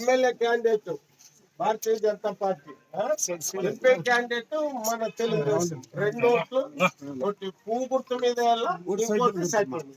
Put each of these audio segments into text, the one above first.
MLA candidate Bharatiya Janata party. MP candidate మన తెలుగుదేశం. రెండు ఓట్లు ఒకటి పువ్వు గుర్తు మీద వేయాలా, ఇంకోటి సైకిల్ మీద.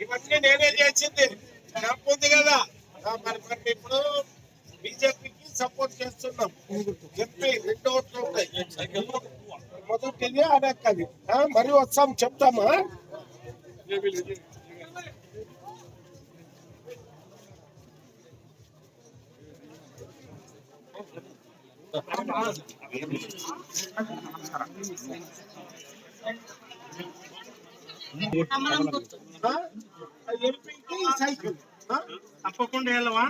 ఇవన్నీ నేనే చేసింది. ఉంది కదా. మరి మరి ఇప్పుడు బీజేపీకి సపోర్ట్ చేస్తున్నాం. చెప్పి రెండు ఓట్లు ఉంటాయి మొదటిది అడక్కది మరి వస్తాం చెప్తామా ఆ? ఎంపీకి సైకిల్ ఆ? తప్పకుండా వెళ్ళవా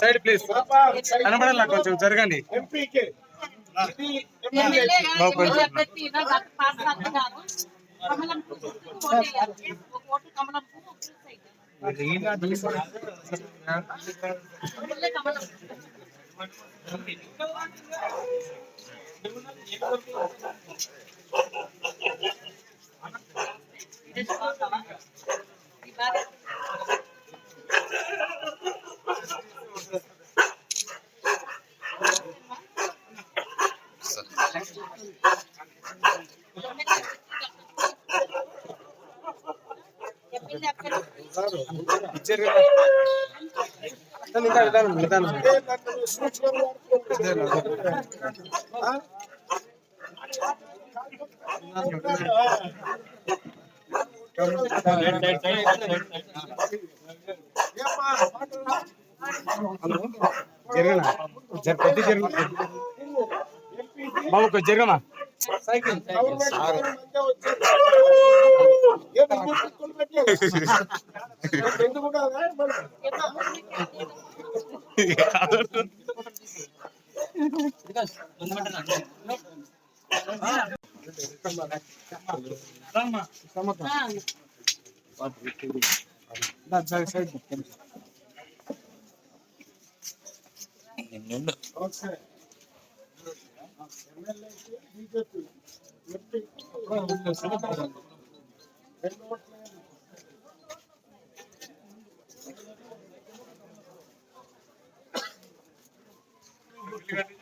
సైడ్ ప్లీజ్ కనబడాలి కొంచెం జరగండి ఎంపీకి కమలం. Kalau ఏమ్మా, మాట్లాడరా? జరగనా బాబు కొంచెం సైకిల్ ఎందుకు ఎమ్మెల్యే మరి ఓకే. బీజేపీ ఎంపీ రెండు ఓట్లు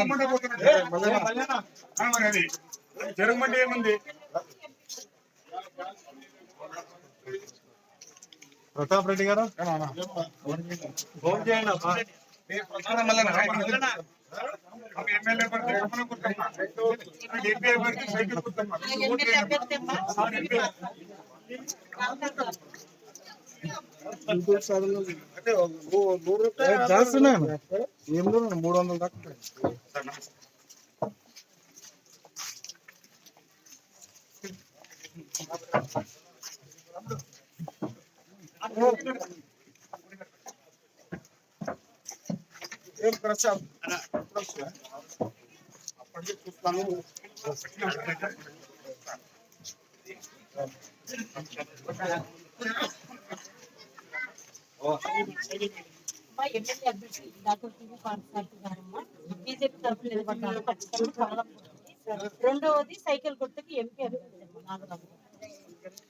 ఉమ్మడి పోతున్నాడు. ఏముంది ప్రతాప్ రెడ్డి గారు ఫోన్ చేయండి అమ్మా. ఏ ప్రసాదం మల్లన్న, మల్లన్న. ఆమె ఎమ్మెల్యే పడితే గమనం కుట్టమ్మా. ఎంపీ పడితే సైకిల్ కుట్టమ్మా. ఎమ్మెల్యే అభ్యర్థి అమ్మా. అంటే నూ- నూరు రూపాయలు చేస్తున్నాను ఏం మూడు వందల దాకా ఏం ప్రసాద్ అప్పటికే చూస్తాను అమ్మా, ఎమ్మెల్యే అభ్యర్థి డాక్టర్ టీవీ పార్థసారథి గారమ్మా బీజేపీ తరఫున నిలబడ్డారు ఖచ్చితంగా కమలం గుర్తుకి. రెండవది సైకిల్ గుర్తుకి ఎంపీ అభ్యర్థి అమ్మా, నాగరాజు గారు.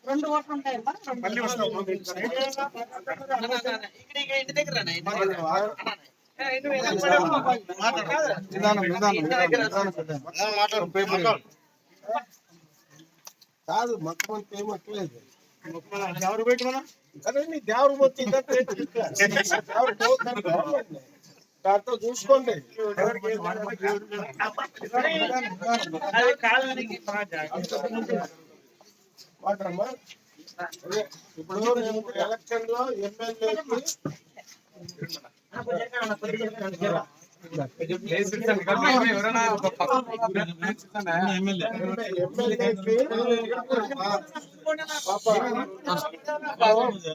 రెండు ఓట్లు ఉంటాయమ్మా రెండు మళ్ళీ వస్తాం నిదానం నిదానం కాదు మొత్తం అంతా ఏమట్లేదు ఎవరు పెట్టుకున్నా అదే నీ దేవుడు మొత్తం దాంతో చూసుకోండి ఇప్పుడు ఎలక్షన్లో ఎమ్మెల్యే ఎవరైనా ఒక ఎమ్మెల్యేకి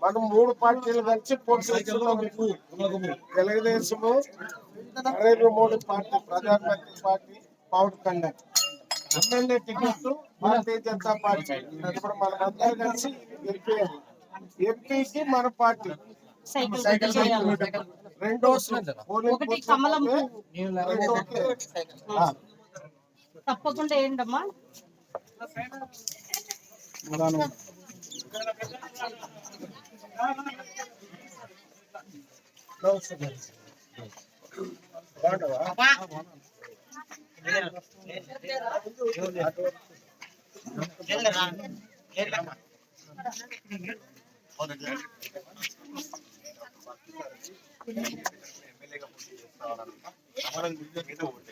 మనం మూడు పార్టీలు కలిసి పోటీ తెలుగుదేశము నరేంద్ర మోడీ పార్టీ ప్రధానమంత్రి party Pawan Kalyan. MLA ticket Bharatiya Janata party. ఇప్పుడు మనం అందరం కలిసి ఎంపీ ఎంపీకి మన పార్టీ. సైకిల్. రెండో ఒకటి కమలం పువ్వు. తప్పకుండా ఏంటమ్మా బాగుంటావా? ఎమ్మెల్యేకి కమలం గుర్తమ్మా ఎంపీకి సైకిల్ ఓటు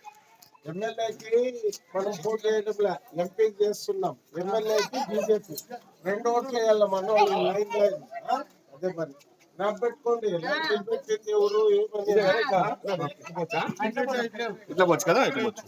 ఎమ్మెల్యేకి మనం పోటీ చేయడంలా. ఎంపీ చేస్తున్నాం. ఎమ్మెల్యేకి బీజేపీ. రెండు ఓట్లు వేయాలి మనం లైన్ లైన్. అదే మరి. పెట్టుకోండి. ఎవరు ఏమని? ఇట్లా పోవచ్చు కదా ఇట్లా పోవచ్చు.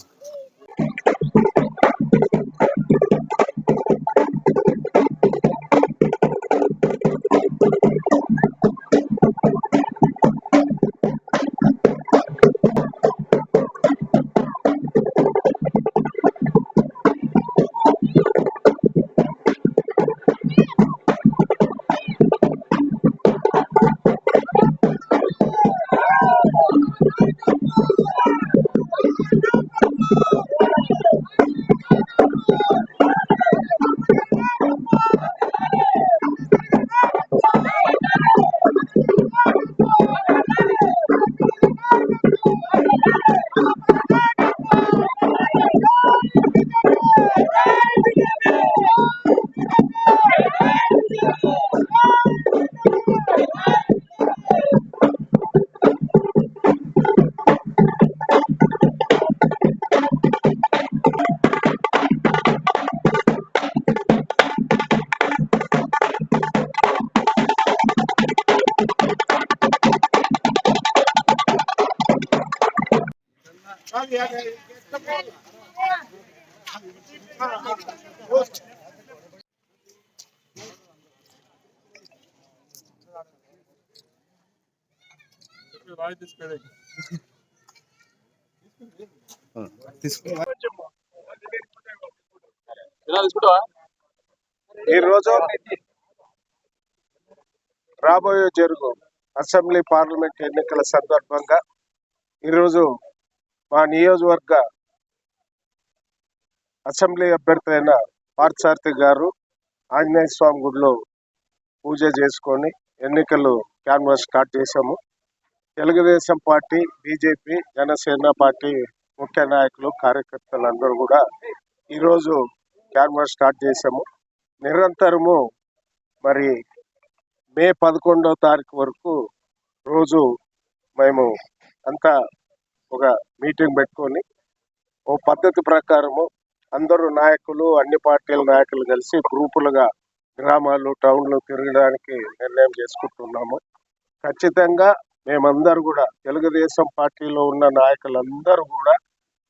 ఈరోజు రాబోయే జరుగు అసెంబ్లీ పార్లమెంట్ ఎన్నికల సందర్భంగా ఈరోజు మా నియోజకవర్గ అసెంబ్లీ అభ్యర్థి అయిన పార్థసారథి గారు ఆంజనేయ స్వామి గుడిలో పూజ చేసుకొని ఎన్నికలు క్యాన్వాస్ స్టార్ట్ చేశాము. Telugu Desam party BJP Janasena party ముఖ్య నాయకులు కార్యకర్తలు అందరూ కూడా ఈరోజు క్యాన్వాస్ స్టార్ట్ చేశాము. నిరంతరము మరి మే పదకొండవ తారీఖు వరకు రోజు మేము అంతా ఒక మీటింగ్ పెట్టుకొని ఓ పద్ధతి ప్రకారము అందరూ నాయకులు అన్ని పార్టీల నాయకులు కలిసి గ్రూపులుగా గ్రామాలు టౌన్లు తిరగడానికి నిర్ణయం చేసుకుంటున్నాము. ఖచ్చితంగా మేమందరూ కూడా తెలుగుదేశం పార్టీలో ఉన్న నాయకులందరూ కూడా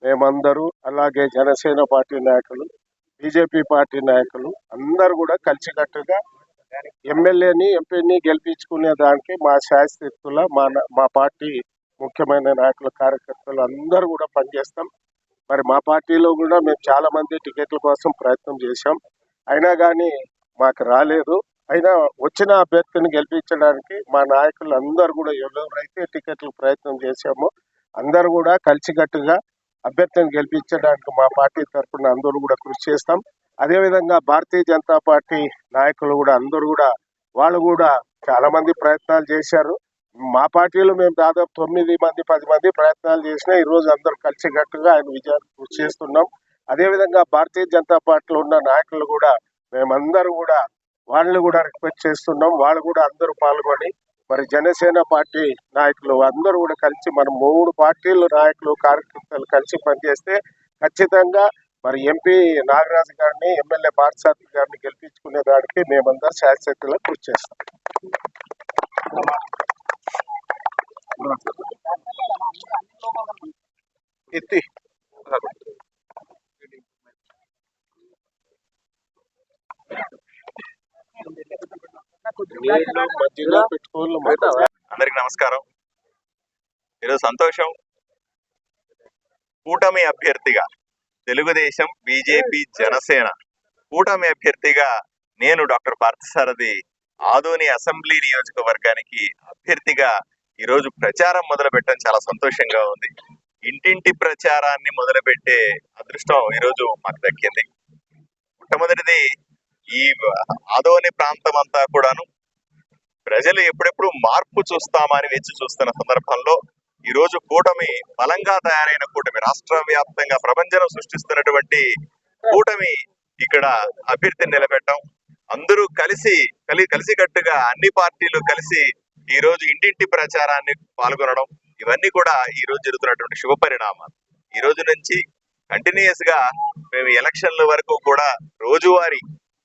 మేమందరూ అలాగే జనసేన పార్టీ నాయకులు బీజేపీ పార్టీ నాయకులు అందరూ కూడా కలిసికట్టుగా ఎమ్మెల్యేని ఎంపీని గెలిపించుకునే దానికి మా శాస్త్రిత్తుల మా మా పార్టీ ముఖ్యమైన నాయకులు కార్యకర్తలు అందరూ కూడా పనిచేస్తాం. మరి మా పార్టీలో కూడా మేము చాలా మంది టికెట్ల కోసం ప్రయత్నం చేశాం. అయినా కానీ మాకు రాలేదు. అయినా వచ్చిన అభ్యర్థిని గెలిపించడానికి మా నాయకులు అందరూ కూడా ఎవరెవరైతే టికెట్ల ప్రయత్నం చేశామో అందరూ కూడా కలిసికట్టుగా అభ్యర్థిని గెలిపించడానికి మా పార్టీ తరఫున అందరూ కూడా కృషి చేస్తాం. అదేవిధంగా భారతీయ జనతా పార్టీ నాయకులు కూడా అందరూ కూడా వాళ్ళు కూడా చాలా మంది ప్రయత్నాలు చేశారు. మా పార్టీలో మేము దాదాపు తొమ్మిది మంది పది మంది ప్రయత్నాలు చేసినా ఈ రోజు అందరూ కలిసికట్టుగా ఆయన విజయాన్ని కృషి చేస్తున్నాం. అదేవిధంగా భారతీయ జనతా పార్టీలో ఉన్న నాయకులు కూడా మేమందరూ కూడా వాళ్ళని కూడా రిక్వెస్ట్ చేస్తున్నాం. వాళ్ళు కూడా అందరూ పాల్గొని మరి జనసేన పార్టీ నాయకులు అందరూ కూడా కలిసి మన మూడు పార్టీల నాయకులు కార్యకర్తలు కలిసి పనిచేస్తే ఖచ్చితంగా మరి ఎంపీ నాగరాజు గారిని ఎమ్మెల్యే పార్థసారథి గారిని గెలిపించుకునే దానికి మేమందరం శాశ్వతంగా కృషి చేస్తాం. ఎత్తి అందరికి నమస్కారం. ఈరోజు సంతోషం. కూటమి అభ్యర్థిగా తెలుగుదేశం బీజేపీ జనసేన కూటమి అభ్యర్థిగా నేను డాక్టర్ పార్థసారథి ఆదోని అసెంబ్లీ నియోజకవర్గానికి అభ్యర్థిగా ఈరోజు ప్రచారం మొదలు పెట్టడం చాలా సంతోషంగా ఉంది. ఇంటింటి ప్రచారాన్ని మొదలుపెట్టే అదృష్టం ఈరోజు మాకు దక్కింది. మొట్టమొదటిది ఈ ఆదోని ప్రాంతం అంతా కూడాను ప్రజలు ఎప్పుడెప్పుడు మార్పు చూస్తామని వేచి చూస్తున్న సందర్భంలో ఈ రోజు కూటమి బలంగా తయారైన కూటమి రాష్ట్ర వ్యాప్తంగా ప్రపంచం సృష్టిస్తున్నటువంటి కూటమి ఇక్కడ అభ్యర్థిని నిలబెట్టడం. అందరూ కలిసి కలి కలిసికట్టుగా అన్ని పార్టీలు కలిసి ఈ రోజు ఇంటింటి ప్రచారాన్ని పాల్గొనడం ఇవన్నీ కూడా ఈ రోజు జరుగుతున్నటువంటి శుభ పరిణామాలు. ఈ రోజు నుంచి కంటిన్యూస్గా మేము ఎలక్షన్ల వరకు కూడా రోజువారీ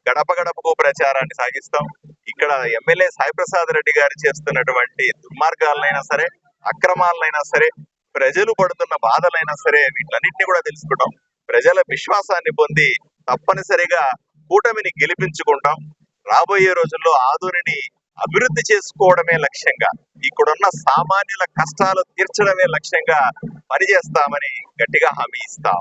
గడప గడపకు ప్రచారాన్ని సాగిస్తాం. ఇక్కడ ఎమ్మెల్యే సాయిప్రసాద్ రెడ్డి గారు చేస్తున్నటువంటి దుర్మార్గాలైనా సరే అక్రమాలైనా సరే ప్రజలు పడుతున్న బాధలైనా సరే వీటన్నిటిని కూడా తెలుసుకుంటాం. ప్రజల విశ్వాసాన్ని పొంది తప్పనిసరిగా కూటమిని గెలిపించుకుంటాం. రాబోయే రోజుల్లో ఆధునిని అభివృద్ధి చేసుకోవడమే లక్ష్యంగా ఇక్కడున్న సామాన్యుల కష్టాలు తీర్చడమే లక్ష్యంగా పనిచేస్తామని గట్టిగా హామీ ఇస్తాం.